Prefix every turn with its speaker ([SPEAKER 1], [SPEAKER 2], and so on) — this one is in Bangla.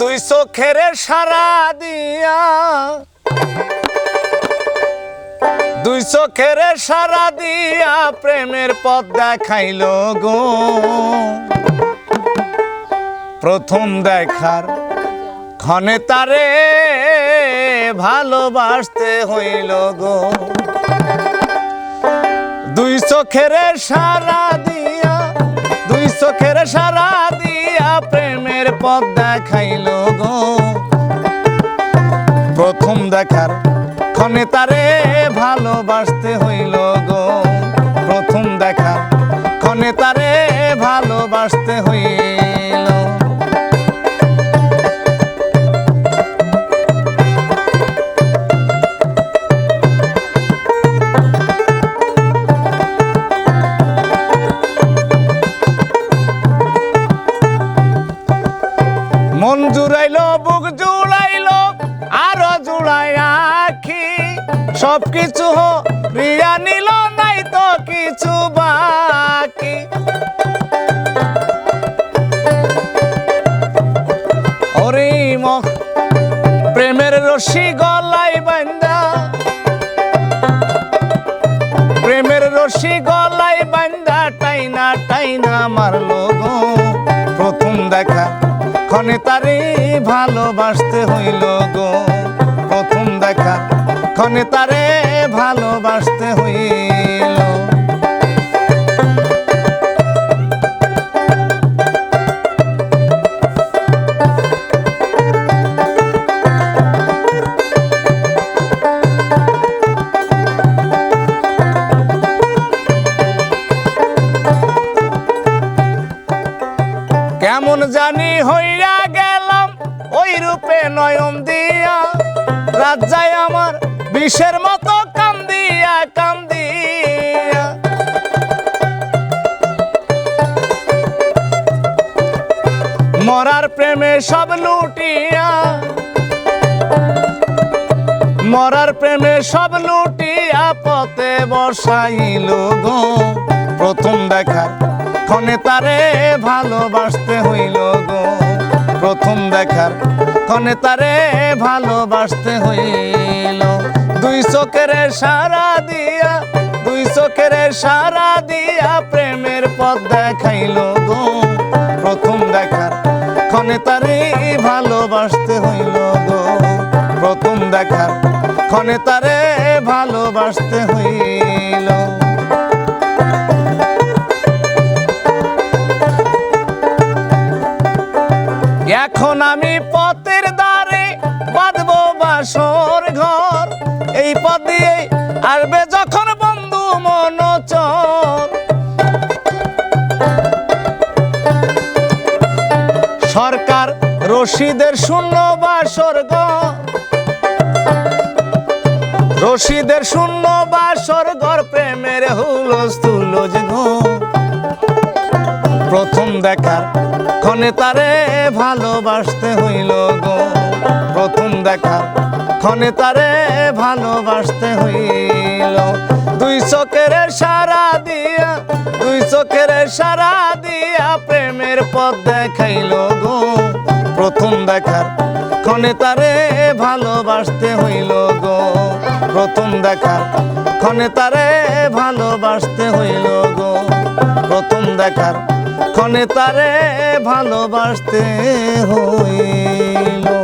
[SPEAKER 1] দুই চোখের সারা দিয়া। দুই চোখের সারা দিয়া প্রেমের পথ দেখাইল গো। প্রথম দেখার ক্ষণে তারে ভালোবাসতে হইল গো। দুই চোখের সারা পথ দেখাইল গো। প্রথম দেখার ক্ষণে তারে ভালোবাসতে হইল গো। প্রথম দেখার ক্ষণে তারে মন জুড়াইলো, বুক জুড়াইলো, আরও জুড়াই আখি। সব কিছু হো, রিয়া নিল, নাই তো কিছু বাকি। ওরে ম, প্রেমের রশি গলাই বান্দা। প্রেমের রশি গলাই বান্দা, টাইনা টাইনা মারলো প্রথম দেখা ক্ষণে তারে ভালোবাসতে হইল গো। প্রথম দেখা ক্ষণে তারে ভালোবাসতে হইল কেমন জানি হইয়া গেলাম, ওই রূপে নয়ন দিয়া। রাজ্জায় আমার বিষের মতো কান্দিয়া কান্দিয়া। মরার প্রেমে সব লুটিয়া। মরার প্রেমে সব লুটিয়া, পথে বসাইল গো প্রথম দেখা ক্ষণে তারে ভালোবাসতে হইল গো। প্রথম দেখার ক্ষণে তারে ভালোবাসতে হইল। দুই চোখের সারা দিয়া, দুই চোখের সারা দিয়া প্রেমের পথ দেখাইল গো। প্রথম দেখার ক্ষণে তারে ভালোবাসতে হইল গো। প্রথম দেখার ক্ষণে তারে ভালোবাসতে হইল বাসর ঘর, এই পথ দিয়ে আসবে যখন বন্ধু মনোচর। সরকার রশিদের শূন্য বাসর ঘর রশিদের শূন্য বাসর ঘর প্রেমের হুলস তুলজ প্রথম দেখার ক্ষণে তারে ভালোবাসতে হইল গো। প্রথম দেখার ক্ষণে তারে ভালোবাসতে হইল। দুই চোখের সারা দিয়া, দুই চোখের সারা দিয়া প্রেমের পথ দেখাইল গো। প্রথম দেখার ক্ষণে তারে ভালোবাসতে হইল গো। প্রথম দেখার ক্ষণে তারে ভালোবাসতে হইল গো। প্রথম দেখার ক্ষণে তারে ভালোবাসতে হইল।